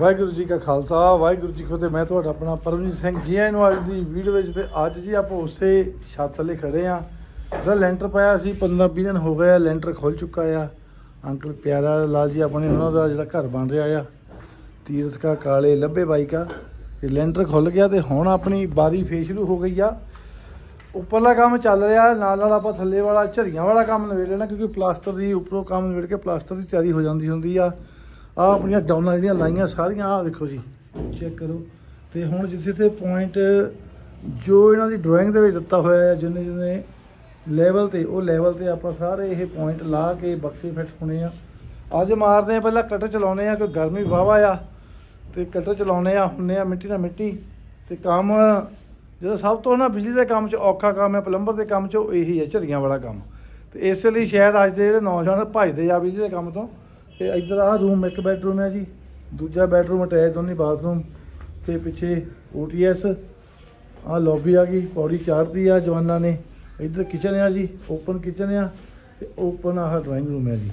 ਵਾਹਿਗੁਰੂ ਜੀ ਕਾ ਖਾਲਸਾ, ਵਾਹਿਗੁਰੂ ਜੀ ਕੀ ਫਤਿਹ। ਮੈਂ ਤੁਹਾਡਾ ਆਪਣਾ ਪਰਮਜੀਤ ਸਿੰਘ ਜੀ ਆਇਆਂ ਨੂੰ ਅੱਜ ਦੀ ਵੀਡੀਓ ਵਿੱਚ ਤੇ ਅੱਜ ਜੀ ਆਪਾਂ ਉਸੇ ਛੱਤ ਥੱਲੇ ਖੜੇ ਆ। ਜਿਹੜਾ ਲੈਂਟਰ ਪਾਇਆ ਸੀ 15 20 ਦਿਨ ਹੋ ਗਏ ਆ, ਲੈਂਟਰ ਖੁੱਲ ਚੁੱਕਾ ਆ। ਅੰਕਲ ਪਿਆਰਾ ਲਾਲ ਜੀ, ਆਪਣੇ ਉਹਨਾਂ ਦਾ ਜਿਹੜਾ ਘਰ ਬਣ ਰਿਹਾ ਆ, ਤੀਰਥ ਕਾ, ਕਾਲੇ ਲੱਭੇ ਬਾਈ ਕਾ। ਤੇ ਲੈਂਟਰ ਖੁੱਲ ਗਿਆ ਤੇ ਹੁਣ ਆਪਣੀ ਬਾਰੀ ਫੇਸ ਸ਼ੁਰੂ ਹੋ ਗਈ ਆ। ਉੱਪਰਲਾ ਕੰਮ ਚੱਲ ਰਿਹਾ ਨਾਲ ਨਾਲ ਆਪਾਂ ਥੱਲੇ ਵਾਲਾ ਝਰੀਆਂ ਵਾਲਾ ਕੰਮ ਨਵੇੜ ਲੈਣਾ, ਕਿਉਂਕਿ ਪਲਾਸਟਰ ਦੀ ਉੱਪਰੋਂ ਕੰਮ ਨਵੇੜ ਕੇ ਪਲਾਸਟਰ ਦੀ ਤਿਆਰੀ ਹੋ ਜਾਂਦੀ ਹੁੰਦੀ ਆ। ਆ ਆਪਣੀਆਂ ਡਾਊਨਾਂ ਜਿਹੜੀਆਂ ਲਾਈਆਂ ਸਾਰੀਆਂ ਆ ਦੇਖੋ ਜੀ ਚੈੱਕ ਕਰੋ। ਤੇ ਹੁਣ ਜਿੱਥੇ ਤੇ ਪੁਆਇੰਟ ਜੋ ਇਹਨਾਂ ਦੀ ਡਰਾਇੰਗ ਦੇ ਵਿੱਚ ਦਿੱਤਾ ਹੋਇਆ ਹੈ, ਜਿੰਨੇ ਜਿੰਨੇ ਲੈਵਲ ਤੇ, ਉਹ ਲੈਵਲ ਤੇ ਆਪਾਂ ਸਾਰੇ ਇਹ ਪੁਆਇੰਟ ਲਾ ਕੇ ਬਕਸੇ ਫਿੱਟ ਹੋਣੇ ਆ। ਅੱਜ ਮਾਰਦੇ ਆ ਪਹਿਲਾਂ ਕਟਰ ਚਲਾਉਨੇ ਆ ਕਿ ਗਰਮੀ ਵਾਵਾ ਆ। ਤੇ ਕਟਰ ਚਲਾਉਨੇ ਆ ਹੁੰਨੇ ਆ ਮਿੱਟੀ ਨਾਲ ਮਿੱਟੀ। ਤੇ ਕੰਮ ਜਿਹੜਾ ਸਭ ਤੋਂ ਨਾ ਬਿਜਲੀ ਦੇ ਕੰਮ 'ਚ ਔਖਾ ਕੰਮ ਹੈ, ਪਲੰਬਰ ਦੇ ਕੰਮ 'ਚ ਉਹ ਇਹੀ ਹੈ, ਝਰੀਆਂ ਵਾਲਾ ਕੰਮ। ਤੇ ਇਸ ਲਈ ਸ਼ਾਇਦ ਅੱਜ ਦੇ ਜਿਹੜੇ ਨੌਜਵਾਨ ਭੱਜਦੇ ਆ ਬਿਜਲੀ ਦੇ ਕੰਮ ਤੋਂ ਤੇ ਇੱਧਰ ਆਹ ਰੂਮ ਇੱਕ ਬੈਡਰੂਮ ਹੈ ਜੀ, ਦੂਜਾ ਬੈਡਰੂਮ ਅਟੈਚ ਦੋਨੇ ਬਾਥਰੂਮ ਤੇ ਪਿੱਛੇ ਓਟੀਐਸ ਆਹ ਲੌਬੀ ਆ ਗਈ, ਪੌੜੀ ਚਾੜਤੀ ਆ ਜਵਾਨਾਂ ਨੇ, ਇੱਧਰ ਕਿਚਨ ਆ ਜੀ ਓਪਨ ਕਿਚਨ ਆ ਤੇ ਓਪਨ ਆਹ ਡਰਾਇੰਗ ਰੂਮ ਹੈ ਜੀ।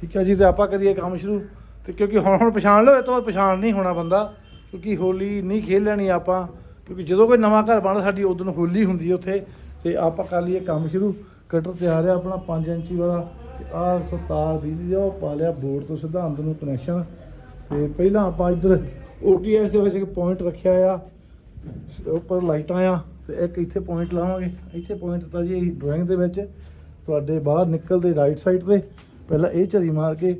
ਠੀਕ ਹੈ ਜੀ, ਤੇ ਆਪਾਂ ਕਰੀਏ ਕੰਮ ਸ਼ੁਰੂ, ਤੇ ਕਿਉਂਕਿ ਹੁਣ ਹੁਣ ਪਛਾਣ ਲਓ, ਇਹ ਤੋਂ ਪਛਾਣ ਨਹੀਂ ਹੋਣਾ ਬੰਦਾ, ਕਿਉਂਕਿ ਹੋਲੀ ਨਹੀਂ ਖੇਲ ਲੈਣੀ ਆਪਾਂ, ਕਿਉਂਕਿ ਜਦੋਂ ਕੋਈ ਨਵਾਂ ਘਰ ਬਣਦਾ, ਸਾਡੀ ਉਦੋਂ ਹੋਲੀ ਹੁੰਦੀ ਹੈ ਉੱਥੇ, ਤੇ ਆਪਾਂ ਕਰ ਲਈਏ ਕੰਮ ਸ਼ੁਰੂ ਕਟਰ ਤਿਆਰ ਹੈ ਆਪਣਾ 5 ਇੰਚੀ ਵਾਲਾ ਆਹ ਦੇਖੋ ਤਾਰ ਬਿਜਲੀ ਦਾ ਉਹ ਪਾ ਲਿਆ ਬੋਰਡ ਤੋਂ ਸਿੱਧਾ ਅੰਦਰ ਨੂੰ ਕਨੈਕਸ਼ਨ ਤੇ ਪਹਿਲਾਂ ਆਪਾਂ ਇੱਧਰ OTS ਦੇ ਵਿੱਚ ਇੱਕ ਪੁਆਇੰਟ ਰੱਖਿਆ ਆ ਉੱਪਰ ਲਾਈਟਾਂ ਆ, ਤੇ ਇੱਕ ਇੱਥੇ ਪੁਆਇੰਟ ਲਾਵਾਂਗੇ। ਇੱਥੇ ਪੁਆਇੰਟ ਤਾਂ ਜੀ ਡਰਾਇੰਗ ਦੇ ਵਿੱਚ। ਤੁਹਾਡੇ ਬਾਹਰ ਨਿਕਲਦੇ ਰਾਈਟ ਸਾਈਡ ਤੇ, ਪਹਿਲਾਂ ਇਹ ਝਰੀ ਮਾਰ ਕੇ,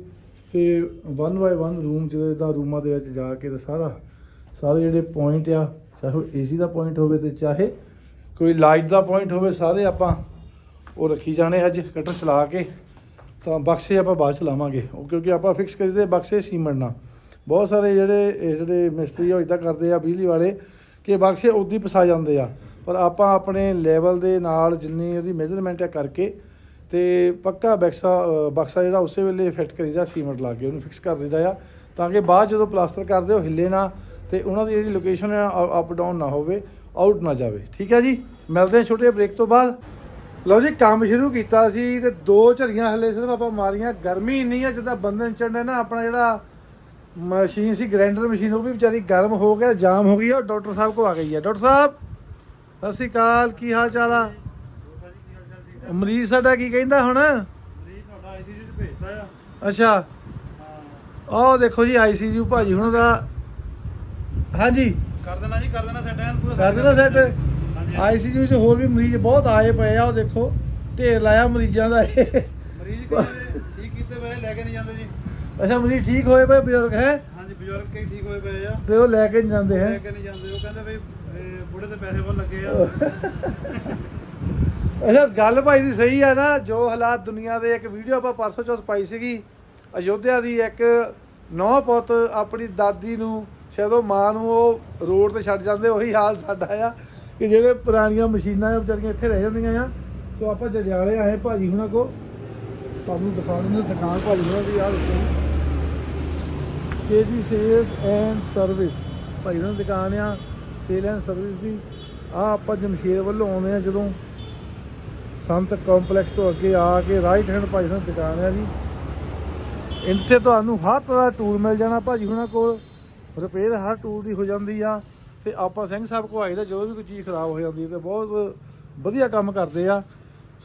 ਤੇ 1 ਬਾਈ 1 ਰੂਮ ਜਿਹਦੇ ਦਾ ਰੂਮਾਂ ਦੇ ਵਿੱਚ ਜਾ ਕੇ ਤੇ ਸਾਰਾ, ਸਾਰੇ ਜਿਹੜੇ ਪੁਆਇੰਟ ਆ, ਚਾਹੇ ਏਸੀ ਦਾ ਪੁਆਇੰਟ ਹੋਵੇ ਤੇ ਚਾਹੇ ਕੋਈ ਲਾਈਟ ਦਾ ਪੁਆਇੰਟ ਹੋਵੇ, ਸਾਰੇ ਆਪਾਂ ਉਹ ਰੱਖੀ ਜਾਣੇ ਅੱਜ ਕਟਰ ਚਲਾ ਕੇ। ਤਾਂ ਬਕਸੇ ਆਪਾਂ ਬਾਅਦ ਚ ਲਾਵਾਂਗੇ। ਉਹ ਕਿਉਂਕਿ ਆਪਾਂ ਫਿਕਸ ਕਰੀਦੇ ਬਕਸੇ ਸੀਮੈਂਟ ਨਾਲ। ਬਹੁਤ ਸਾਰੇ ਜਿਹੜੇ ਜਿਹੜੇ ਮਿਸਤਰੀ ਆ ਉਹ ਇਦਾਂ ਕਰਦੇ ਆ, ਬਿਜਲੀ ਵਾਲੇ, ਕਿ ਬਕਸੇ ਉਦੋਂ ਹੀ ਫਸਾ ਜਾਂਦੇ ਆ। ਪਰ ਆਪਾਂ ਆਪਣੇ ਲੈਵਲ ਦੇ ਨਾਲ ਜਿੰਨੀ ਉਹਦੀ ਮੈਜ਼ਰਮੈਂਟ ਹੈ ਕਰਕੇ ਤੇ ਪੱਕਾ ਬਕਸਾ ਬਕਸਾ ਜਿਹੜਾ ਉਸੇ ਵੇਲੇ ਫਿੱਟ ਕਰੀਦਾ, ਸੀਮੈਂਟ ਲਾ ਕੇ ਉਹਨੂੰ ਫਿਕਸ ਕਰ ਦਿੰਦਾ ਆ। ਤਾਂ ਕਿ ਬਾਅਦ ਜਦੋਂ ਪਲਾਸਟਰ ਕਰਦੇ ਉਹ ਹਿੱਲੇ ਨਾ ਤੇ ਉਹਨਾਂ ਦੀ ਜਿਹੜੀ ਲੋਕੇਸ਼ਨ ਹੈ ਅਪ ਡਾਊਨ ਨਾ ਹੋਵੇ ਆਊਟ ਨਾ ਜਾਵੇ। ਠੀਕ ਹੈ ਜੀ? ਮਿਲਦੇ ਹਾਂ ਛੋਟੇ ਬ੍ਰੇਕ ਤੋਂ ਬਾਅਦ। ਲਓ ਜੀ ਕੰਮ ਸ਼ੁਰੂ ਕੀਤਾ ਸੀ ਤੇ ਦੋ ਝਰੀਆਂ ਹਲੇ ਸਿਰਫ ਆਪਾਂ ਮਾਰੀਆਂ। ਗਰਮੀ ਇੰਨੀ ਆ ਜਿੱਦਾਂ ਬੰਦਨ ਚੜਨੇ ਨਾ ਆਪਣਾ ਜਿਹੜਾ ਮਸ਼ੀਨ ਸੀ ਗ੍ਰਾਈਂਡਰ ਮਸ਼ੀਨ ਉਹ ਵੀ ਵਿਚਾਰੀ ਗਰਮ ਹੋ ਗਿਆ ਜਾਮ ਹੋ ਗਈ ਆ ਡਾਕਟਰ ਸਾਹਿਬ ਕੋ ਆ ਗਈ ਆ। ਡਾਕਟਰ ਸਾਹਿਬ ਸਤਿ ਸ਼੍ਰੀ ਅਕਾਲ ਕੀ ਹਾਲ ਚਾਲ ਆ? ਮਰੀਜ਼ ਸਾਡਾ ਕੀ ਕਹਿੰਦਾ ਹੁਣ? ਮਰੀਜ਼ ਤੁਹਾਡਾ ਆਈਸੀਯੂ ਚ ਭੇਜਦਾ ਆ ਅੱਛਾ। ਆਹ ਦੇਖੋ ਜੀ ਆਈਸੀਯੂ ਭਾਜੀ ਹੁਣ ਦਾ ਹਾਂਜੀ। ਕਰ ਦੇਣਾ ਜੀ ਕਰ ਦੇਣਾ ਸੈਟ ਐਨ ਪੂਰਾ ਕਰ ਦੇਣਾ ਸੈੱਟ ਆਈਸੀਯੂ 'ਚ ਹੋਰ ਵੀ ਮਰੀਜ਼ ਬਹੁਤ ਆਏ ਪਏ ਆ ਉਹ ਦੇਖੋ ਢੇਰ ਲਾਇਆ ਮਰੀਜ਼ਾਂ ਦਾ ਇਹ। ਮਰੀਜ਼ ਠੀਕ ਕੀਤੇ ਪਏ ਲੈ ਕੇ ਨਹੀਂ ਜਾਂਦੇ ਜੀ? ਅੱਛਾ ਮਰੀਜ਼ ਠੀਕ ਹੋਏ ਪਏ ਬਜ਼ੁਰਗ ਹੈ? ਹਾਂਜੀ ਬਜ਼ੁਰਗ ਕਈ ਠੀਕ ਹੋਏ ਪਏ ਆ। ਤੇ ਉਹ ਲੈ ਕੇ ਨਹੀਂ ਜਾਂਦੇ ਲੈ ਹੈ ਕੇ ਨਹੀਂ ਜਾਂਦੇ ਉਹ ਕਹਿੰਦੇ ਬਈ ਇਹ ਬੁੜੇ ਦੇ ਪੈਸੇ ਬਹੁਤ ਲੱਗੇ ਆ। ਅੱਛਾ ਗੱਲ ਭਾਈ ਦੀ ਸਹੀ ਆ ਨਾ ਜੋ ਹਾਲਾਤ ਦੁਨੀਆ ਦੇ ਇੱਕ ਵੀਡੀਓ ਆਪਾਂ ਪਰਸੋਂ ਚੌਥ ਪਾਈ ਸੀਗੀ ਅਯੋਧਿਆ ਦੀ ਇੱਕ ਨੌ ਪੁੱਤ ਆਪਣੀ ਦਾਦੀ ਨੂੰ ਸ਼ਾਇਦ ਉਹ ਮਾਂ ਨੂੰ ਉਹ ਰੋਡ ਤੇ ਛੱਡ ਜਾਂਦੇ ਉਹੀ ਹਾਲ ਸਾਡਾ ਆ। ਕਿ ਜਿਹੜੇ ਪੁਰਾਣੀਆਂ ਮਸ਼ੀਨਾਂ ਆ, ਵਿਚਾਰੀਆਂ ਇੱਥੇ ਰਹਿ ਜਾਂਦੀਆਂ ਆ। ਸੋ ਆਪਾਂ ਜੜਿਆਲੇ ਆਏ ਭਾਜੀ ਹੁਣਾਂ ਕੋ ਤੁਹਾਨੂੰ ਦਿਖਾ ਦਿੰਦੇ ਦੁਕਾਨ ਭਾਜੀ ਹੁਣਾਂ ਦੀ ਆ ਦੇਖੋ। ਕੇਜੀ ਸੇਲਸ ਐਂਡ ਸਰਵਿਸ ਭਾਈ ਹੁਣਾਂ ਦੀ ਦੁਕਾਨ ਆ ਸੇਲ ਐਂਡ ਸਰਵਿਸ ਦੀ। ਆ ਆਪਾਂ ਜਮਸ਼ੇਰ ਵੱਲੋਂ ਆਉਂਦੇ ਆ ਜਦੋਂ ਸੰਤ ਕੰਪਲੈਕਸ ਤੋਂ ਅੱਗੇ ਆ ਕੇ ਰਾਈਟ ਹੈਂਡ ਭਾਜੀ ਹੁਣਾਂ ਦੀ ਦੁਕਾਨ ਆ ਜੀ। ਇੱਥੇ ਤੁਹਾਨੂੰ ਹਰ ਤਰ੍ਹਾਂ ਦਾ ਟੂਲ ਮਿਲ ਜਾਣਾ ਭਾਜੀ ਹੁਣਾਂ ਕੋਲ। ਰਿਪੇਅਰ ਹਰ ਟੂਲ ਦੀ ਹੋ ਜਾਂਦੀ ਆ। ਤੇ ਆਪਾਂ ਸਿੰਘ ਸਾਹਿਬ ਕੋ ਆਈਦਾ ਜਦੋਂ ਵੀ ਕੋਈ ਚੀਜ਼ ਖਰਾਬ ਹੋ ਜਾਂਦੀ ਹੈ ਤੇ ਬਹੁਤ ਵਧੀਆ ਕੰਮ ਕਰਦੇ ਆ।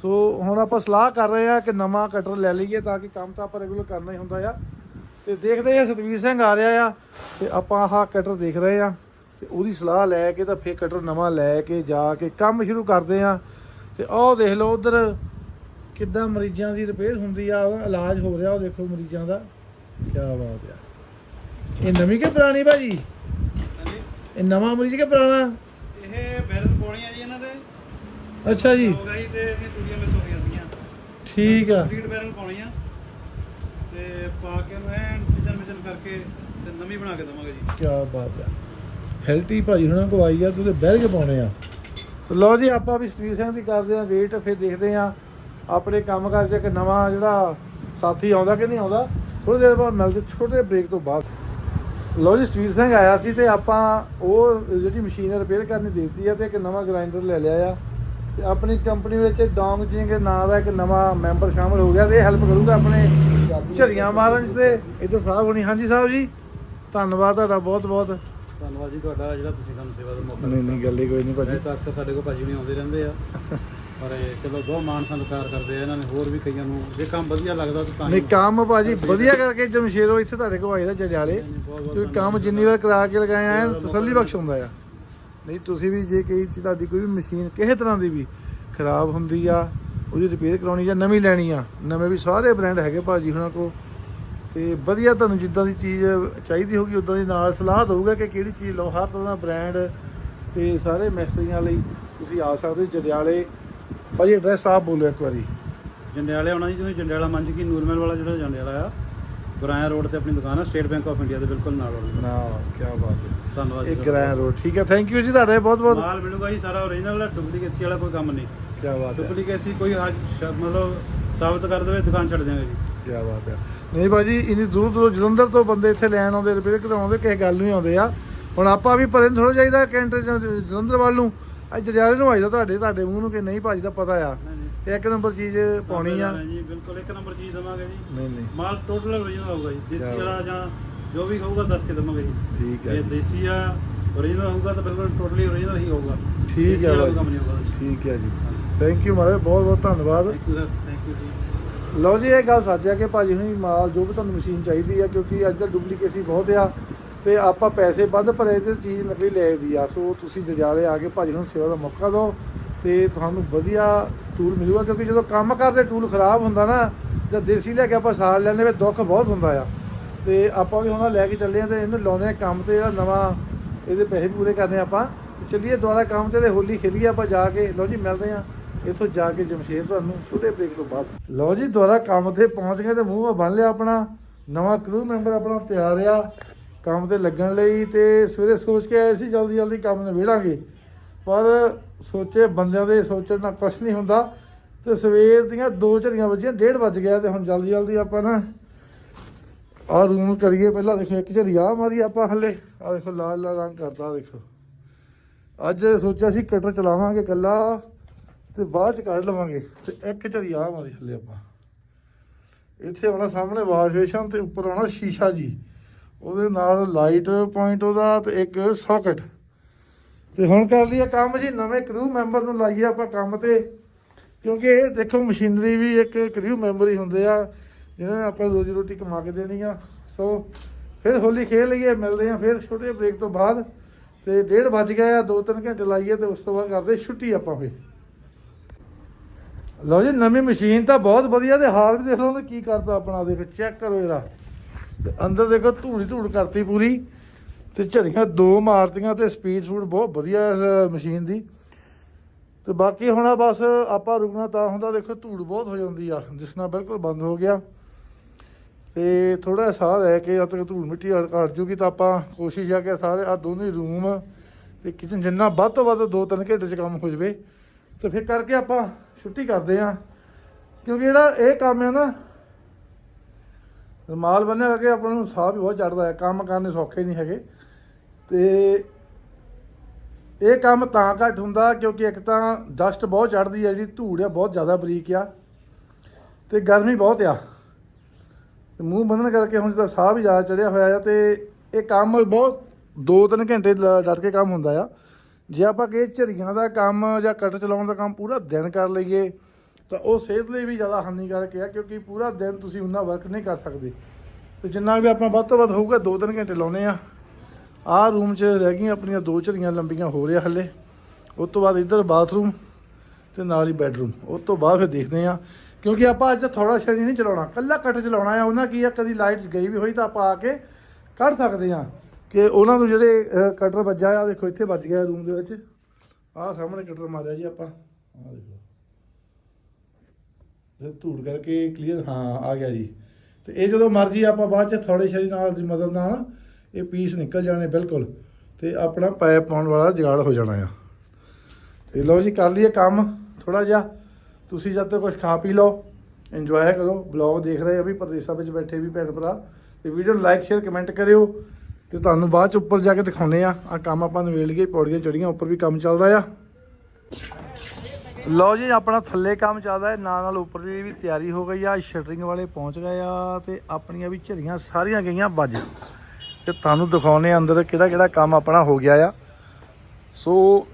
ਸੋ ਹੁਣ ਆਪਾਂ ਸਲਾਹ ਕਰ ਰਹੇ ਆ ਕਿ ਨਵਾਂ ਕਟਰ ਲੈ ਲਈਏ ਤਾਂ ਕਿ ਕੰਮ ਤਾਂ ਆਪਾਂ ਰੈਗੂਲਰ ਕਰਨਾ ਹੀ ਹੁੰਦਾ ਆ। ਤੇ ਦੇਖਦੇ ਆ ਸਤਵੀਰ ਸਿੰਘ ਆ ਰਿਹਾ ਆ ਤੇ ਆਪਾਂ ਆਹ ਕਟਰ ਦੇਖ ਰਹੇ ਆ ਤੇ ਉਹਦੀ ਸਲਾਹ ਲੈ ਕੇ ਤਾਂ ਫੇਰ ਕਟਰ ਨਵਾਂ ਲੈ ਕੇ ਜਾ ਕੇ ਕੰਮ ਸ਼ੁਰੂ ਕਰਦੇ ਆ। ਤੇ ਆਹ ਦੇਖ ਲਓ ਉਧਰ ਕਿੱਦਾਂ ਮਰੀਜ਼ਾਂ ਦੀ ਰਿਪੇਅਰ ਹੁੰਦੀ ਆ, ਉਹ ਇਲਾਜ ਹੋ ਰਿਹਾ, ਉਹ ਦੇਖੋ ਮਰੀਜ਼ਾਂ ਦਾ। ਕੀ ਬਾਤ ਆ। ਇਹ ਨਵੀਂ ਕਿ ਪੁਰਾਣੀ ਭਾਜੀ? ਹਾਂਜੀ ਇਹ ਨਵਾਂ ਮਰੀਜ਼ ਕਿ ਪੁਰਾਣਾ? ਇਹ ਬੈਰਲ ਪਾਉਣੀ ਆ ਜੀ ਇਹਨਾਂ ਦੇ। ਅੱਛਾ ਜੀ। ਹੋ ਗਈ ਤੇ ਇਹਦੀਆਂ ਟੂਟੀਆਂ ਮਿਸ ਹੋ ਗਈਆਂ ਸੀਗੀਆਂ। ਠੀਕ ਆ। ਕੰਪਲੀਟ ਬੈਰਲ ਪਾਉਣੀ ਆ ਤੇ ਪਾ ਕੇ ਉਹਨੂੰ ਐਨ ਕਿਚਨ ਮਿਚਨ ਕਰਕੇ ਤੇ ਨਵੀਂ ਬਣਾ ਕੇ ਦਵਾਂਗੇ ਜੀ। ਕੀ ਬਾਤ ਆ। ਹੈਲਟੀ ਭਾਜੀ ਹੁਣਾਂ ਕੋ ਆਈ ਆ ਤੁਸੀਂ ਬਹਿ ਕੇ ਪਾਉਣੇ ਆ। ਲਓ ਜੀ ਆਪਾਂ ਵੀ ਸਤਵੀਰ ਸਿੰਘ ਦੀ ਕਰਦੇ ਆ ਵੇਟ ਫਿਰ ਦੇਖਦੇ ਆ। ਆਪਣੇ ਕੰਮ ਕਰ ਚ ਇੱਕ ਨਵਾਂ ਜਿਹੜਾ ਸਾਥੀ ਆਉਂਦਾ ਕਿ ਨਹੀਂ ਆਉਂਦਾ ਥੋੜੀ ਦੇਰ ਬਾਅਦ ਮਿਲਦੇ ਛੋਟੇ ਬ੍ਰੇਕ ਤੋਂ ਬਾਅਦ। ਲਓ ਜੀ ਸਤਵੀਰ ਸਿੰਘ ਆਇਆ ਸੀ ਤੇ ਆਪਾਂ ਉਹ ਜਿਹੜੀ ਮਸ਼ੀਨ ਰਿਪੇਅਰ ਕਰਨੀ ਦੇ ਦਿੱਤੀ ਆ ਤੇ ਇੱਕ ਨਵਾਂ ਗ੍ਰਾਈਂਡਰ ਲੈ ਲਿਆ ਆ। ਤੇ ਆਪਣੀ ਕੰਪਨੀ ਵਿੱਚ ਡੋਂਗ ਜਿੰਗ ਨਾਂ ਦਾ ਇੱਕ ਨਵਾਂ ਮੈਂਬਰ ਸ਼ਾਮਲ ਹੋ ਗਿਆ ਤੇ ਇਹ ਹੈਲਪ ਕਰੂਗਾ ਆਪਣੇ ਝੜੀਆਂ ਮਾਰਨ ਤੇ। ਇੱਧਰ ਸਾਹਿਬ ਹੋਣੀ ਹਾਂਜੀ ਸਾਹਿਬ ਜੀ ਧੰਨਵਾਦ ਤੁਹਾਡਾ ਬਹੁਤ ਬਹੁਤ। ਧੰਨਵਾਦ ਜੀ ਤੁਹਾਡਾ ਜਿਹੜਾ ਤੁਸੀਂ ਸਾਨੂੰ ਸੇਵਾ ਦਾ ਮੌਕਾ ਨਹੀਂ ਨਹੀਂ ਗੱਲ ਹੀ ਕੋਈ ਨਹੀਂ ਭਾਜੀ। ਤਾਂ ਅਕਸਰ ਸਾਡੇ ਕੋਲ ਭਾਜੀ ਵੀ ਆਉਂਦੇ ਰਹਿੰਦੇ ਆ। ਪਰ ਇਹ ਚਲੋ ਬਹੁਤ ਮਾਣ ਸਤਿਕਾਰ ਕਰਦੇ ਆ ਇਹਨਾਂ ਨੇ ਹੋਰ ਵੀ ਕਈਆਂ ਨੂੰ ਜੇ ਕੰਮ ਵਧੀਆ ਲੱਗਦਾ ਤਾਂ ਤਾਂ ਹੀ ਨਹੀਂ ਕੰਮ ਭਾਜੀ ਵਧੀਆ ਕਰਕੇ ਜਮਸ਼ੇਰੋ ਇੱਥੇ ਤੁਹਾਡੇ ਕੋਲ ਆਏ ਦਾ ਜੜਿਆਲੇ ਤੁਸੀਂ ਕੰਮ ਜਿੰਨੀ ਵਾਰ ਕਰਾ ਕੇ ਲਗਾਏ ਆ ਤਸੱਲੀ ਬਖਸ਼ ਹੁੰਦਾ ਆ। ਨਹੀਂ ਤੁਸੀਂ ਵੀ ਜੇ ਕੋਈ ਤੁਹਾਡੀ ਕੋਈ ਵੀ ਮਸ਼ੀਨ ਕਿਸੇ ਤਰ੍ਹਾਂ ਦੀ ਵੀ ਖਰਾਬ ਹੁੰਦੀ ਆ ਉਹਦੀ ਰਿਪੇਅਰ ਕਰਾਉਣੀ ਜਾਂ ਨਵੀਂ ਲੈਣੀ ਆ ਨਵੇਂ ਵੀ ਸਾਰੇ ਬ੍ਰਾਂਡ ਹੈਗੇ ਭਾਜੀ ਹੁਣਾਂ ਕੋ ਤੇ ਵਧੀਆ ਤੁਹਾਨੂੰ ਜਿੱਦਾਂ ਦੀ ਚੀਜ਼ ਚਾਹੀਦੀ ਹੋਗੀ ਉਦਾਂ ਦੀ ਨਾਲ ਸਲਾਹ ਦਊਗਾ ਕਿ ਕਿਹੜੀ ਚੀਜ਼ ਲਓ ਹਰ ਤਰ੍ਹਾਂ ਦਾ ਬ੍ਰਾਂਡ ਤੇ ਸਾਰੇ ਮਿਸਤਰੀਆਂ ਲਈ ਤੁਸੀਂ ਆ ਸਕਦੇ ਜੜਿਆਲੇ ਭਾਜੀ ਐਡਰੈਸ ਆਪ ਬੋਲੋ ਇੱਕ ਵਾਰੀ। ਜੰਡਿਆਲੇ ਆਉਣਾ ਜੀ ਤੁਸੀਂ ਜੰਡਿਆਲਾ ਮੰਝ ਕੀ ਨੂਰਮਹਿਲ ਵਾਲਾ ਜਿਹੜਾ ਜੰਡਿਆਲਾ ਆ ਗੁਰਾਇਆ ਰੋਡ ਤੇ ਆਪਣੀ ਦੁਕਾਨ ਆ ਸਟੇਟ ਬੈਂਕ ਆਫ ਇੰਡੀਆ ਦੇ ਬਿਲਕੁਲ ਨਾਲ ਹੋਣੀ ਨਾ ਕੀ ਬਾਤ ਹੈ। ਧੰਨਵਾਦ ਜੀ ਇੱਕ ਗ੍ਰੈਂਡ ਰੋਡ ਠੀਕ ਹੈ ਥੈਂਕ ਯੂ ਜੀ ਤੁਹਾਡੇ ਬਹੁਤ ਬਹੁਤ ਮਾਲ ਮਿਲੂਗਾ ਜੀ ਸਾਰਾ ਓਰੀਜਨਲ ਡੁਪਲੀਕੇਸੀ ਵਾਲਾ ਕੋਈ ਕੰਮ ਨਹੀਂ। ਕੀ ਬਾਤ ਹੈ। ਡੁਪਲੀਕੇਸੀ ਕੋਈ ਮਤਲਬ ਸਾਬਤ ਕਰ ਦੇਵੇ ਦੁਕਾਨ ਛੱਡ ਦਿਆਂਗੇ ਜੀ। ਕੀ ਬਾਤ ਹੈ। ਨਹੀਂ ਭਾਜੀ ਇਨੀ ਦੂਰ ਦੂਰ ਜਲੰਧਰ ਤੋਂ ਬੰਦੇ ਇੱਥੇ ਲੈਣ ਆਉਂਦੇ ਰਿਪੇਅਰ ਕਰਾਉਂਦੇ ਕਿਸੇ ਗੱਲ ਨੂੰ ਹੀ ਆਉਂਦੇ ਆ। ਹੁਣ ਆਪਾਂ ਵੀ ਪਰੇ ਥੋੜਾ ਚਾਹੀਦਾ ਕੈਂਟਰ ਜਲੰਧਰ ਵੱਲ ਨੂੰ। ਅੱਜ ਜੜਿਆਲੇ ਨੂੰ ਆਈਦਾ ਤੁਹਾਡੇ ਤੁਹਾਡੇ ਮੂੰਹ ਨੂੰ ਕਿ ਨਹੀਂ ਭਾਜੀ ਦਾ ਪਤਾ ਆ? ਇੱਕ ਨੰਬਰ ਚੀਜ਼ ਪਾਉਣੀ ਆ। ਜੀ ਬਿਲਕੁਲ ਇੱਕ ਨੰਬਰ ਚੀਜ਼ ਦਵਾਂਗੇ ਜੀ। ਨਹੀਂ ਨਹੀਂ। ਮਾਲ ਟੋਟਲ ਓਰੀਜਨਲ ਹੋਊਗਾ ਜੀ। ਦੇਸੀ ਕਿਆ ਵਾਲਾ ਜਾਂ ਜੋ ਵੀ ਹੋਊਗਾ ਦੱਸ ਕੇ ਦਵਾਂਗੇ ਜੀ। ਠੀਕ ਹੈ ਜੇ ਜੀ। ਦੇਸੀ ਆ ਓਰੀਜਨਲ ਹੋਊਗਾ ਤਾਂ ਬਿਲਕੁਲ ਟੋਟਲੀ ਓਰੀਜਨਲ ਹੀ ਹੋਊਗਾ। ਠੀਕ ਦੇਸੀ ਹੈ ਵਾਲਾ ਭਾਜੀ। ਕੰਮ ਨਹੀਂ ਹੋਊਗਾ ਠੀਕ ਹੈ ਜੀ। ਥੈਂਕ ਯੂ ਮਹਾਰਾਜ ਬਹੁਤ ਬਹੁਤ ਧੰਨਵਾਦ। Thank you sir thank you ਜੀ ਲਓ ਜੀ ਇਹ ਗੱਲ ਸੱਚ ਹੈ ਕਿ ਭਾਜੀ ਹੁਣੀ ਮਾਲ ਜੋ ਵੀ ਤੁਹਾਨੂੰ ਮਸ਼ੀਨ ਚਾਹੀਦੀ ਆ ਕਿਉਂਕਿ ਅੱਜ ਕੱਲ੍ਹ ਡੁਪਲੀਕੇਸੀ ਬਹੁਤ ਆ। ਤੇ ਆਪਾਂ ਪੈਸੇ ਵੱਧ ਭਰੇ ਤੇ ਚੀਜ਼ ਨਕਲੀ ਲੈ ਦੀ ਆ। ਸੋ ਤੁਸੀਂ ਜਜਾਲੇ ਆ ਕੇ ਭਾਜੀ ਨੂੰ ਸੇਵਾ ਦਾ ਮੌਕਾ ਦਿਓ ਤੇ ਤੁਹਾਨੂੰ ਵਧੀਆ ਟੂਲ ਮਿਲੂਗਾ ਕਿਉਂਕਿ ਜਦੋਂ ਕੰਮ ਕਰਦੇ ਟੂਲ ਖਰਾਬ ਹੁੰਦਾ ਨਾ, ਜਾਂ ਦੇਸੀ ਲੈ ਕੇ ਆਪਾਂ ਸਾਲ ਲੈਂਦੇ ਵਿੱਚ ਦੁੱਖ ਬਹੁਤ ਹੁੰਦਾ ਆ। ਤੇ ਆਪਾਂ ਵੀ ਹੁਣ ਲੈ ਕੇ ਚੱਲੇ ਆ ਤੇ ਇਹਨੂੰ ਲਾਉਂਦੇ ਆ ਕੰਮ ਤੇ, ਜਿਹੜਾ ਨਵਾਂ ਇਹਦੇ ਪੈਸੇ ਪੂਰੇ ਕਰਨੇ ਆਪਾਂ। ਚੱਲੀਏ ਦੁਬਾਰਾ ਕੰਮ ਤੇ ਹੋਲੀ ਖੇਲੀਏ ਆਪਾਂ ਜਾ ਕੇ। ਲਓ ਜੀ, ਮਿਲਦੇ ਆ ਇੱਥੋਂ ਜਾ ਕੇ ਜਮਸ਼ੇਰ ਤੁਹਾਨੂੰ ਛੋਟੇ ਬ੍ਰੇਕ ਤੋਂ ਬਾਅਦ। ਲਓ ਜੀ, ਦੁਬਾਰਾ ਕੰਮ ਤੇ ਪਹੁੰਚ ਗਏ ਤੇ ਮੂੰਹ ਬੰਨ ਲਿਆ ਆਪਣਾ। ਨਵਾਂ ਕਰੂ ਮੈਂਬਰ ਆਪਣਾ ਤਿਆਰ ਆ। ਕੰਮ ਤੇ ਲੱਗਣ ਲਈ ਤੇ ਸਵੇਰੇ ਸੋਚ ਕੇ ਆਏ ਸੀ, ਜਲਦੀ ਜਲਦੀ ਕੰਮ ਨਿਬੇੜਾਂਗੇ। ਪਰ ਸੋਚੇ ਬੰਦਿਆਂ ਦੇ ਸੋਚਣ ਨਾਲ ਕੁਛ ਨਹੀਂ ਹੁੰਦਾ। ਤੇ ਸਵੇਰ ਦੀਆਂ ਦੋ ਝੜੀਆਂ ਵੱਜੀਆਂ, ਡੇਢ ਵੱਜ ਗਿਆ ਤੇ ਹੁਣ ਜਲਦੀ ਜਲਦੀ ਆਪਾਂ ਨਾ ਆਹ ਰੂਮ ਕਰੀਏ। ਪਹਿਲਾਂ ਦੇਖੋ, ਇੱਕ ਝੜੀ ਆ ਮਾਰੀ ਆਪਾਂ ਹੱਲੇ ਆ ਦੇਖੋ, ਲਾਲ ਲਾਲ ਰੰਗ ਕਰਦਾ ਦੇਖੋ। ਅੱਜ ਸੋਚਿਆ ਸੀ ਕਟਰ ਚਲਾਵਾਂਗੇ ਕੱਲਾ ਤੇ ਬਾਅਦ ਚ ਕੱਢ ਲਵਾਂਗੇ। ਤੇ ਇੱਕ ਝੜੀ ਆ ਮਾਰੀ ਹੱਲੇ ਆਪਾਂ। ਇੱਥੇ ਆਉਣਾ ਸਾਹਮਣੇ ਵਾਸ਼ ਬੇਸ਼ਨ ਤੇ ਉੱਪਰ ਆਉਣਾ ਸ਼ੀਸ਼ਾ ਜੀ। ਉਹਦੇ ਨਾਲ ਲਾਈਟ ਪੁਆਇੰਟ ਉਹਦਾ ਤੇ ਇੱਕ ਸਾਕਟ ਤੇ ਹੁਣ ਕਰ ਲਈਏ ਕੰਮ ਜੀ, ਨਵੇਂ ਕਰੂ ਮੈਂਬਰ ਨੂੰ ਲਾਈਏ ਆਪਾਂ ਕੰਮ ਤੇ। ਕਿਉਂਕਿ ਇਹ ਦੇਖੋ ਮਸ਼ੀਨਰੀ ਵੀ ਇੱਕ ਕਰੂ ਮੈਂਬਰ ਹੀ ਹੁੰਦੇ ਆ, ਜਿਹਨਾਂ ਨੇ ਆਪਾਂ ਰੋਜੀ ਰੋਟੀ ਕਮਾ ਕੇ ਦੇਣੀ ਆ। ਸੋ ਫਿਰ ਹੋਲੀ ਖੇਲ ਲਈਏ, ਮਿਲਦੇ ਆ ਫਿਰ ਛੋਟੇ ਬ੍ਰੇਕ ਤੋਂ ਬਾਅਦ। ਤੇ ਡੇਢ ਵੱਜ ਗਿਆ ਆ 2-3 ਘੰਟੇ ਲਾਈਏ ਤੇ ਉਸ ਤੋਂ ਬਾਅਦ ਕਰਦੇ ਛੁੱਟੀ ਆਪਾਂ ਫਿਰ। ਲਓ ਜੀ, ਨਵੀਂ ਮਸ਼ੀਨ ਤਾਂ ਬਹੁਤ ਵਧੀਆ ਤੇ ਹਾਲ ਵੀ ਦੇਖ ਲਓ ਉਹਨੇ ਕੀ ਕਰਤਾ ਆਪਣਾ, ਦੇਖੋ ਚੈੱਕ ਕਰੋ ਇਹਦਾ। ਤੇ ਅੰਦਰ ਦੇਖੋ ਧੂੜੀ ਧੂੜ ਕਰਤੀ ਪੂਰੀ ਤੇ ਝਰੀਆਂ ਦੋ ਮਾਰਤੀਆਂ ਤੇ ਸਪੀਡ ਸਪੂਡ ਬਹੁਤ ਵਧੀਆ ਇਸ ਮਸ਼ੀਨ ਦੀ। ਤੇ ਬਾਕੀ ਹੁਣ ਬਸ ਆਪਾਂ ਰੁਕਣਾ ਤਾਂ ਹੁੰਦਾ, ਦੇਖੋ ਧੂੜ ਬਹੁਤ ਹੋ ਜਾਂਦੀ ਆ, ਜਿਸ ਨਾਲ ਬਿਲਕੁਲ ਬੰਦ ਹੋ ਗਿਆ। ਤੇ ਥੋੜਾ ਸਾਹ ਲੈ ਕੇ ਜਦ ਤੱਕ ਧੂੜ ਮਿੱਟੀ ਅੜ ਹਟ ਜੂਗੀ ਤਾਂ ਆਪਾਂ ਕੋਸ਼ਿਸ਼ ਆ ਕਿ ਸਾਰੇ ਆ ਦੋਨੇ ਰੂਮ ਤੇ ਕਿਚਨ ਜਿੰਨਾ ਵੱਧ ਤੋਂ ਵੱਧ 2-3 ਘੰਟੇ ਚ ਕੰਮ ਹੋ ਜਵੇ। ਤੇ ਫਿਰ ਕਰਕੇ ਆਪਾਂ ਛੁੱਟੀ ਕਰਦੇ ਆ, ਕਿਉਂਕਿ ਜਿਹੜਾ ਇਹ ਕੰਮ ਹੈ ਨਾ ਰੁਮਾਲ ਬੰਨ੍ਹਿਆ ਕਰਕੇ ਆਪਾਂ ਨੂੰ ਸਾਹ ਵੀ ਬਹੁਤ ਚੜਦਾ ਹੈ, ਕੰਮ ਕਰਨੇ ਸੌਖੇ ਨਹੀਂ ਹੈਗੇ। ਤੇ ਇਹ ਕੰਮ ਤਾਂ ਘੱਟ ਹੁੰਦਾ ਕਿਉਂਕਿ ਇੱਕ ਤਾਂ ਡਸਟ ਬਹੁਤ ਚੜਦੀ ਹੈ, ਜਿਹੜੀ ਧੂੜ ਆ, ਬਹੁਤ ਜ਼ਿਆਦਾ ਬਰੀਕ ਆ ਤੇ ਗਰਮੀ ਬਹੁਤ ਆ। ਤੇ ਮੂੰਹ ਬੰਨਣ ਕਰਕੇ ਹੁਣ ਜਿਹਦਾ ਸਾਹ ਵੀ ਜ਼ਿਆਦਾ ਚੜਿਆ ਹੋਇਆ ਆ ਤੇ ਇਹ ਕੰਮ ਬਹੁਤ 2-3 ਘੰਟੇ ਲ- ਡਟ ਕੇ ਕੰਮ ਹੁੰਦਾ ਆ। ਜੇ ਆਪਾਂ ਕਿ ਝਰੀਆਂ ਦਾ ਕੰਮ ਜਾਂ ਕਟਰ ਚਲਾਉਣ ਦਾ ਕੰਮ ਪੂਰਾ ਦਿਨ ਕਰ ਲਈਏ ਤਾਂ ਉਹ ਸਿਹਤ ਲਈ ਵੀ ਜ਼ਿਆਦਾ ਹਾਨੀਕਾਰਕ ਹੈ ਕਿਉਂਕਿ ਪੂਰਾ ਦਿਨ ਤੁਸੀਂ ਉਹਨਾਂ ਵਰਕ ਨਹੀਂ ਕਰ ਸਕਦੇ। ਤੇ ਜਿੰਨਾ ਵੀ ਆਪਾਂ ਵੱਧ ਤੋਂ ਵੱਧ ਹੋਊਗਾ 2-3 ਘੰਟੇ ਲਾਉਨੇ ਆ। ਆਹ ਰੂਮ 'ਚ ਰਹਿ ਗਈਆਂ ਆਪਣੀਆਂ ਦੋ ਝੜੀਆਂ ਲੰਬੀਆਂ ਹੋ ਰਿਹਾ ਹੱਲੇ। ਉਸ ਤੋਂ ਬਾਅਦ ਇੱਧਰ ਬਾਥਰੂਮ ਤੇ ਨਾਲ ਹੀ ਬੈੱਡਰੂਮ ਉਸ ਤੋਂ ਬਾਅਦ ਫਿਰ ਦੇਖਦੇ ਆ ਕਿਉਂਕਿ ਆਪਾਂ ਅੱਜ ਥੋੜਾ ਸ਼ਰੀ ਨਹੀਂ ਚਲਾਉਣਾ ਕੱਲਾ ਕੱਟ ਚਲਾਉਣਾ ਆ, ਉਹਨਾਂ ਕੀ ਆ, ਕਦੀ ਲਾਈਟ ਗਈ ਵੀ ਹੋਈ ਤਾਂ ਆਪਾਂ ਆ ਕੇ ਕੱਢ ਸਕਦੇ ਆ ਕਿ ਉਹਨਾਂ ਨੂੰ ਜਿਹੜੇ ਕਟਰ ਵੱਜਾ ਆ, ਦੇਖੋ ਇੱਥੇ ਵੱਜ ਗਿਆ ਰੂਮ ਦੇ ਵਿੱਚ। ਆਹ ਸਾਹਮਣੇ ਕਟਰ ਮਾਰਿਆ ਜੀ ਆਪਾਂ। ਆਹ ਦੇਖੋ ਜੇ ਧੂੜ ਕਰਕੇ ਕਲੀਅਰ ਹਾਂ, ਆ ਗਿਆ ਜੀ। ਤੇ ਇਹ ਜਦੋਂ ਮਰਜ਼ੀ ਆਪਾਂ ਬਾਅਦ ਚ ਥੋੜੇ ਸ਼ਰੀ ਨਾਲ ਦੀ ਮਦਦ ਨਾਲ ਇਹ ਪੀਸ ਨਿਕਲ ਜਾਣੇ ਬਿਲਕੁਲ, ਤੇ ਆਪਣਾ ਪਾਇਪ ਪਾਉਣ ਵਾਲਾ ਜਗਾੜ ਹੋ ਜਾਣਾ ਆ। ਤੇ ਲਓ ਜੀ, ਕਰ ਲਈਏ ਕੰਮ ਥੋੜਾ ਜਿਹਾ। ਤੁਸੀਂ ਜਦ ਤੱਕ ਕੁਝ ਖਾ ਪੀ ਲਓ ਇੰਜੋਏ ਕਰੋ। ਬਲੌਗ ਦੇਖ ਰਹੇ ਆ ਵੀ ਪ੍ਰਦੇਸ਼ਾਂ ਵਿੱਚ ਬੈਠੇ ਵੀ ਭੈਣ ਭਰਾ। ਤੇ ਵੀਡੀਓ ਨੂੰ ਲਾਈਕ ਸ਼ੇਅਰ ਕਮੈਂਟ ਕਰਿਓ। ਤੇ ਤੁਹਾਨੂੰ ਬਾਅਦ ਚ ਉੱਪਰ ਜਾ ਕੇ ਦਿਖਾਉਨੇ ਆ। ਆ ਕੰਮ ਆਪਾਂ ਨਵੇੜ ਲਈਏ, ਪੌੜੀਆਂ ਚੜੀਆਂ ਉੱਪਰ ਵੀ ਕੰਮ ਚੱਲਦਾ ਆ। ਲਓ ਜੀ, ਆਪਣਾ ਥੱਲੇ ਕੰਮ ਚੱਲਦਾ ਹੈ। ਨਾਲ ਨਾਲ ਉੱਪਰ ਦੀ ਵੀ ਤਿਆਰੀ ਹੋ ਗਈ ਆ। ਸ਼ਟਰਿੰਗ ਵਾਲੇ ਪਹੁੰਚ ਗਏ ਆ ਤੇ ਆਪਣੀਆਂ ਵੀ ਝਰੀਆਂ ਸਾਰੀਆਂ ਗਈਆਂ ਵੱਜ। ਤੇ ਤੁਹਾਨੂੰ ਦਿਖਾਉਨੇ ਆ ਅੰਦਰ ਕਿਹੜਾ ਕਿਹੜਾ ਕੰਮ ਆਪਣਾ ਹੋ ਗਿਆ ਆ। ਸੋ,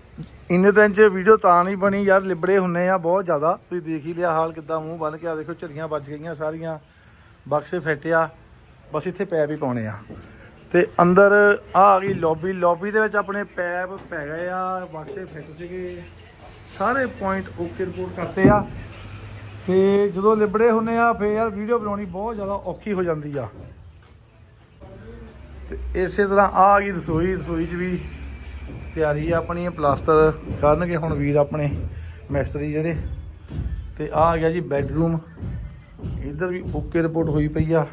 ਇੰਨੇ ਦਿਨ ਚ ਵੀਡੀਓ ਤਾਂ ਨਹੀਂ ਬਣੀ ਯਾਰ, ਲਿਬੜੇ ਹੁੰਨੇ ਆ ਬਹੁਤ ਜ਼ਿਆਦਾ। ਤੁਸੀਂ ਦੇਖ ਹੀ ਲਿਆ ਹਾਲ ਕਿੱਦਾਂ ਮੂੰਹ ਬਨ ਕੇ ਆ। ਦੇਖੋ ਝੜੀਆਂ ਵੱਜ ਗਈਆਂ ਸਾਰੀਆਂ। ਬਕਸੇ ਫਟਿਆ ਬਸ ਇੱਥੇ ਪੈਪ ਹੀ ਪਾਉਣੇ ਆ। ਤੇ ਅੰਦਰ ਆ ਆ ਗਈ ਲੌਬੀ ਲੌਬੀ ਦੇ ਵਿੱਚ ਆਪਣੇ ਪੈਪ ਪੈ ਗਏ ਆ। ਬਕਸੇ ਫਿੱਟ ਸੀਗੇ। ਸਾਰੇ ਪੁਆਇੰਟ ਓਕੇ ਰਿਪੋਰਟ ਕਰਤੇ ਆ। ਤੇ ਜਦੋਂ ਲਿਬੜੇ ਹੁੰਨੇ ਆ, ਫੇਰ ਯਾਰ ਵੀਡੀਓ ਬਣਾਉਣੀ ਬਹੁਤ ਜ਼ਿਆਦਾ ਔਖੀ ਹੋ ਜਾਂਦੀ ਆ। ਤੇ ਇਸੇ ਤਰ੍ਹਾਂ ਆ ਗਈ ਰਸੋਈ ਰਸੋਈ 'ਚ ਵੀ ਤਿਆਰੀ ਆ ਆਪਣੀ ਪਲਾਸਟਰ ਕਰਨਗੇ ਹੁਣ ਵੀਰ ਆਪਣੇ ਮਿਸਤਰੀ ਜਿਹੜੇ। ਤੇ ਆ ਆ ਗਿਆ ਜੀ ਬੈੱਡਰੂਮ ਇੱਧਰ ਵੀ ਓਕੇ ਰਿਪੋਰਟ ਹੋਈ ਪਈ ਆ।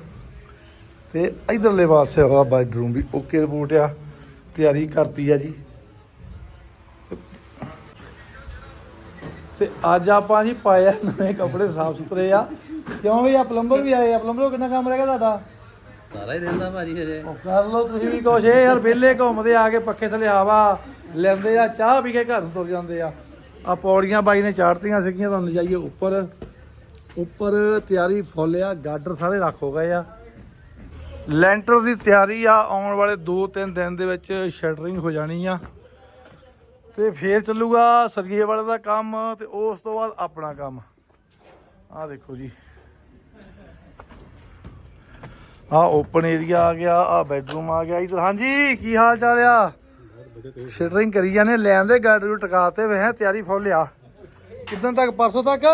ਤੇ ਇਧਰਲੇ ਪਾਸੇ ਹੋਇਆ ਬੈੱਡਰੂਮ ਵੀ ਓਕੇ ਰਿਪੋਰਟ ਆ। ਤਿਆਰੀ ਕਰਤੀ ਆ ਜੀ। ਤੇ ਅੱਜ ਆਪਾਂ ਜੀ ਪਾਏ ਆ ਨਵੇਂ ਕੱਪੜੇ ਸਾਫ਼ ਸੁਥਰੇ ਆ। ਕਿਉਂ ਵੀ ਆ ਪਲੰਬਰ ਵੀ ਆਏ ਆ? ਪਲੰਬਰ ਕਿੰਨਾ ਕੰਮ ਰਹਿ ਗਿਆ ਤੁਹਾਡਾ? ਸਾਰਾ ਹੀ ਰਹਿੰਦਾ ਭਾਜੀ ਹਜੇ। ਉਹ ਕਰ ਲਓ ਤੁਸੀਂ ਵੀ ਕੁਛ। ਇਹ ਯਾਰ ਵਿਹਲੇ ਘੁੰਮਦੇ ਆ ਕੇ ਪੱਖੇ ਥੱਲੇ ਹਵਾ ਲੈਂਦੇ ਆ ਚਾਹ ਪੀ ਕੇ ਘਰ ਨੂੰ ਤੁਰ ਜਾਂਦੇ ਆ। ਆ ਪੌੜੀਆਂ ਬਾਈ ਨੇ ਚਾੜਤੀਆਂ ਸੀਗੀਆਂ ਤੁਹਾਨੂੰ ਜਾਈਏ ਉੱਪਰ। ਉੱਪਰ ਤਿਆਰੀ ਫੁੱਲ ਆ ਗਾਡਰ ਸਾਰੇ ਰੱਖ ਹੋ ਗਏ ਆ। ਲੈਂਟਰ ਦੀ ਤਿਆਰੀ ਆ ਆਉਣ ਵਾਲੇ 2-3 ਦਿਨ ਦੇ ਵਿੱਚ ਸ਼ਟਰਿੰਗ ਹੋ ਜਾਣੀ ਆ। ਤੇ ਫੇਰ ਚੱਲੂਗਾ ਸਰਗੀਏ ਵਾਲੇ ਦਾ ਕੰਮ ਤੇ ਉਸ ਤੋਂ ਬਾਅਦ ਆਪਣਾ ਕੰਮ। ਆ ਦੇਖੋ ਜੀ। ਆ ਓਪਨ ਏਰੀਆ ਆ ਗਿਆ ਆ ਬੈਡਰੂਮ ਆ ਗਿਆ ਇਧਰ। ਹਾਂਜੀ ਕੀ ਹਾਲ ਚਾਲ ਆ? ਸ਼ਟਰਿੰਗ ਕਰੀ ਜਾਂਦੇ ਲੈਣ ਦੇ ਗਾਰਡ ਨੂੰ ਟਿਕਾਤੇ ਵੇ ਹੈ ਤਿਆਰੀ ਫੁੱਲ ਆ। ਕਿਦਾਂ ਤੱਕ ਪਰਸੋਂ ਤੱਕ?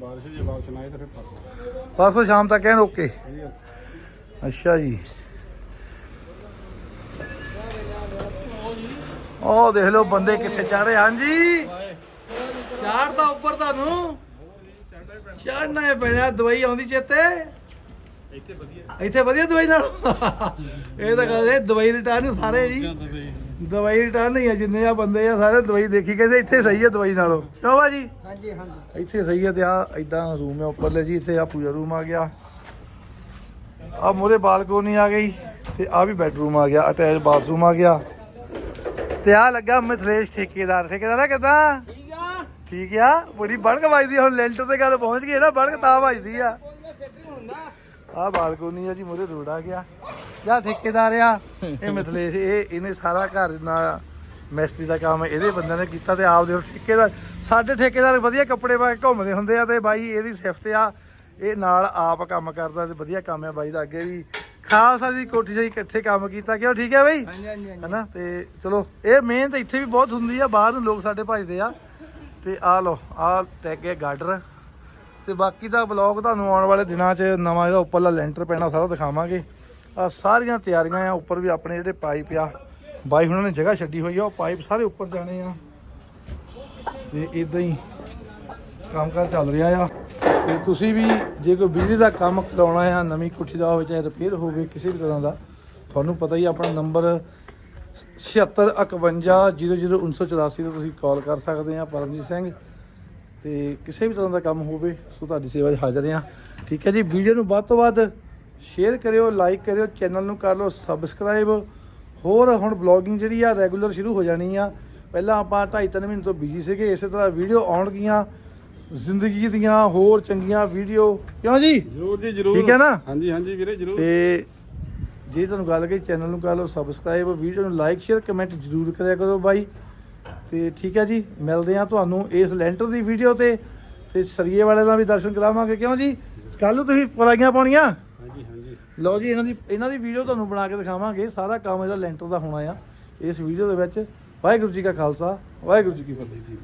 ਬਾਰਿਸ਼ ਜੇ ਬਾਰਿਸ਼ ਨਾ ਆਏ ਤਾਂ ਫਿਰ ਪਰਸੋਂ। ਪਰਸੋਂ ਸ਼ਾਮ ਤੱਕ ਕਹਿਣ ਓਕੇ। ਅੱਛਾ ਜੀ। ਉਹ ਦੇਖ ਲਓ ਬੰਦੇ ਕਿੱਥੇ ਚੜੇ ਹਾਂਜੀ। ਚਾਰ ਤਾਂ ਉੱਪਰ ਤੁਹਾਨੂੰ। ਚੜਨਾ ਹੈ ਪੈਣਾ ਦਵਾਈ ਆਉਂਦੀ ਚੇਤੇ। ਇੱਥੇ ਵਧੀਆ ਇੱਥੇ ਵਧੀਆ ਦਵਾਈ ਨਾਲ। ਇਹ ਤਾਂ ਕਹਿੰਦੇ ਦਵਾਈ ਰਿਟਰਨ ਸਾਰੇ ਜੀ। ਦਵਾਈ ਰਿਟਰਨ ਹੀ ਆ ਜਿੰਨੇ ਆ ਬੰਦੇ ਆ ਸਾਰੇ ਦਵਾਈ ਦੇਖੀ ਕਹਿੰਦੇ ਇੱਥੇ ਸਹੀ ਹੈ ਦਵਾਈ ਨਾਲੋਂ। ਕਿਉਂ ਬਾਜੀ? ਹਾਂਜੀ ਹਾਂਜੀ। ਇੱਥੇ ਸਹੀ ਹੈ ਤੇ ਆ ਇਦਾਂ ਰੂਮ ਹੈ ਉੱਪਰਲੇ ਜੀ ਇੱਥੇ ਆ ਪੂਜਾ ਰੂਮ ਆ ਗਿਆ। ਆ ਮੋਰੇ ਬਾਲਕੋਨੀ ਆ ਗਈ ਤੇ ਆ ਵੀ ਬੈਡਰੂਮ ਆ ਗਿਆ ਅਟੈਚ ਬਾਥਰੂਮ ਆ ਗਿਆ। ਤੇ ਆ ਲੱਗਾ ਮਿਥਲੇਸ਼ ਠੇਕੇਦਾਰ। ਠੇਕੇਦਾਰ ਕਿਦਾਂ? ਠੀਕ ਆ। ਠੀਕ ਆ? ਬੜੀ ਬੜਕ ਵੱਜਦੀ ਹੁਣ ਲੈਂਟਰ ਤੇ ਗੱਲ ਪਹੁੰਚ ਗਈ ਨਾ ਬੜਕ ਤਾਂ ਵੱਜਦੀ ਆ। ਆ ਬਾਲਕੋਨੀ ਆ ਜੀ ਮੋਰੇ ਆ ਗਿਆ। ਜਾਂ ਠੇਕੇਦਾਰ ਆ ਇਹ ਮਿਥਲੇਸ਼ ਇਹ ਇਹਨੇ ਸਾਰਾ ਘਰ ਨਾਲ ਮਿਸਤਰੀ ਦਾ ਕੰਮ ਇਹਦੇ ਬੰਦਿਆਂ ਨੇ ਕੀਤਾ ਤੇ ਆਪਦੇ ਹੁਣ ਠੇਕੇਦਾਰ ਸਾਡੇ ਠੇਕੇਦਾਰ ਵਧੀਆ ਕੱਪੜੇ ਪਾ ਕੇ ਘੁੰਮਦੇ ਹੁੰਦੇ ਆ ਤੇ ਬਾਈ ਇਹਦੀ ਸਿਫਤ ਆ ਇਹ ਨਾਲ ਆਪ ਕੰਮ ਕਰਦਾ ਤੇ ਵਧੀਆ ਕੰਮ ਆ ਬਾਈ ਦਾ ਅੱਗੇ ਵੀ। ਖਾਲਸਾ ਦੀ ਕੋਠੀ 'ਚ ਹੀ ਇਕੱਠੇ ਕੰਮ ਕੀਤਾ। ਕਿਉਂ? ਠੀਕ ਹੈ ਬਾਈ? ਹਾਂਜੀ ਹਾਂਜੀ ਹਨਾ? ਤੇ ਚਲੋ ਇਹ ਮਿਹਨਤ ਇੱਥੇ ਵੀ ਬਹੁਤ ਹੁੰਦੀ ਆ ਬਾਹਰ ਨੂੰ ਲੋਕ ਸਾਡੇ ਭਜਦੇ ਆ। ਤੇ ਆ ਲੋ ਆ ਟੈਗ ਹੈ ਗਾਰਡਰ ਤੇ ਬਾਕੀ ਦਾ ਬਲੌਗ ਤੁਹਾਨੂੰ ਆਉਣ ਵਾਲੇ ਦਿਨਾਂ 'ਚ ਨਵਾਂ ਜਿਹੜਾ ਉੱਪਰਲਾ ਲੈਂਟਰ ਪੈਣਾ ਸਾਰਾ ਦਿਖਾਵਾਂਗੇ। ਆ ਸਾਰੀਆਂ ਤਿਆਰੀਆਂ ਆ ਉੱਪਰ ਵੀ ਆਪਣੇ ਜਿਹੜੇ ਪਾਈਪ ਆ। ਬਾਈ ਹੁਣਾਂ ਨੇ ਜਗ੍ਹਾ ਛੱਡੀ ਹੋਈ ਆ ਉਹ ਪਾਈਪ ਸਾਰੇ ਉੱਪਰ ਜਾਣੇ ਆ। ਤੇ ਇਦਾਂ ਹੀ ਕੰਮਕਾਰ ਚੱਲ ਰਿਹਾ ਆ। ਤੇ ਤੁਸੀਂ ਵੀ ਜੇ ਕੋਈ ਬਿਜਲੀ ਦਾ ਕੰਮ ਕਰਾਉਣਾ ਆ ਨਵੀਂ ਕੋਠੀ ਦਾ ਹੋਵੇ, ਚਾਹੇ ਰਿਪੇਅਰ ਹੋਵੇ, ਕਿਸੇ ਵੀ ਤਰ੍ਹਾਂ ਦਾ, ਤੁਹਾਨੂੰ ਪਤਾ ਹੀ ਆਪਣਾ ਨੰਬਰ 7651001984 ਤੇ ਤੁਸੀਂ ਕਾਲ ਕਰ ਸਕਦੇ ਆ ਪਰਮਜੀਤ ਸਿੰਘ। ਤੇ ਕਿਸੇ ਵੀ ਤਰ੍ਹਾਂ ਦਾ ਕੰਮ ਹੋਵੇ, ਸੋ ਤੁਹਾਡੀ ਸੇਵਾ 'ਚ ਹਾਜ਼ਰ ਆ। ਠੀਕ ਹੈ ਜੀ, ਵੀਡੀਓ ਨੂੰ ਵੱਧ ਤੋਂ ਵੱਧ ਸ਼ੇਅਰ ਕਰਿਓ ਲਾਈਕ ਕਰਿਓ ਚੈਨਲ ਨੂੰ ਕਰ ਲਓ ਸਬਸਕ੍ਰਾਈਬ ਹੋਰ ਹੁਣ ਬਲੌਗਿੰਗ ਜਿਹੜੀ ਆ ਰੈਗੂਲਰ ਸ਼ੁਰੂ ਹੋ ਜਾਣੀ ਆ। ਪਹਿਲਾਂ ਆਪਾਂ 2.5 ਮਹੀਨੇ ਤੋਂ ਬਿਜ਼ੀ ਸੀਗੇ, ਇਸੇ ਤਰ੍ਹਾਂ ਵੀਡੀਓ ਆਉਣਗੀਆਂ ਜ਼ਿੰਦਗੀ ਦੀਆਂ ਹੋਰ ਚੰਗੀਆਂ ਵੀਡੀਓ। ਕਿਉਂ ਜੀ? ਜਰੂਰ ਜੀ ਜਰੂਰ। ਠੀਕ ਹੈ ਨਾ? ਹਾਂਜੀ ਹਾਂਜੀ ਵੀਰੇ ਜਰੂਰ। ਤੇ ਜੇ ਤੁਹਾਨੂੰ ਗੱਲ ਕਰੀ ਚੈਨਲ ਨੂੰ ਕਰ ਲਓ ਸਬਸਕ੍ਰਾਈਬ ਵੀਡੀਓ ਨੂੰ ਲਾਈਕ ਸ਼ੇਅਰ ਕਮੈਂਟ ਜ਼ਰੂਰ ਕਰਿਆ ਕਰੋ ਬਾਈ। ਤੇ ਠੀਕ ਹੈ ਜੀ ਮਿਲਦੇ ਆ ਤੁਹਾਨੂੰ ਇਸ ਲੈਂਟਰ ਦੀ ਵੀਡੀਓ ਤੇ। ਤੇ ਸਰੀਏ ਵਾਲੇ ਦਾ ਵੀ ਦਰਸ਼ਨ ਕਰਾਵਾਂਗੇ ਕਿਉਂ ਜੀ? ਕੱਲ ਨੂੰ ਤੁਸੀਂ ਪਰਾਈਆਂ ਪਾਉਣੀਆਂ। ਹਾਂਜੀ ਹਾਂਜੀ। ਲਓ ਜੀ ਇਹਨਾਂ ਦੀ ਇਹਨਾਂ ਦੀ ਵੀਡੀਓ ਤੁਹਾਨੂੰ ਬਣਾ ਕੇ ਦਿਖਾਵਾਂਗੇ। ਸਾਰਾ ਕੰਮ ਜਿਹੜਾ ਲੈਂਟਰ ਦਾ ਹੋਣਾ ਆ ਇਸ ਵੀਡੀਓ ਦੇ ਵਿੱਚ। ਵਾਹਿਗੁਰੂ ਜੀ ਕਾ ਖਾਲਸਾ ਵਾਹਿਗੁਰੂ ਜੀ ਕੀ ਫਤਿਹ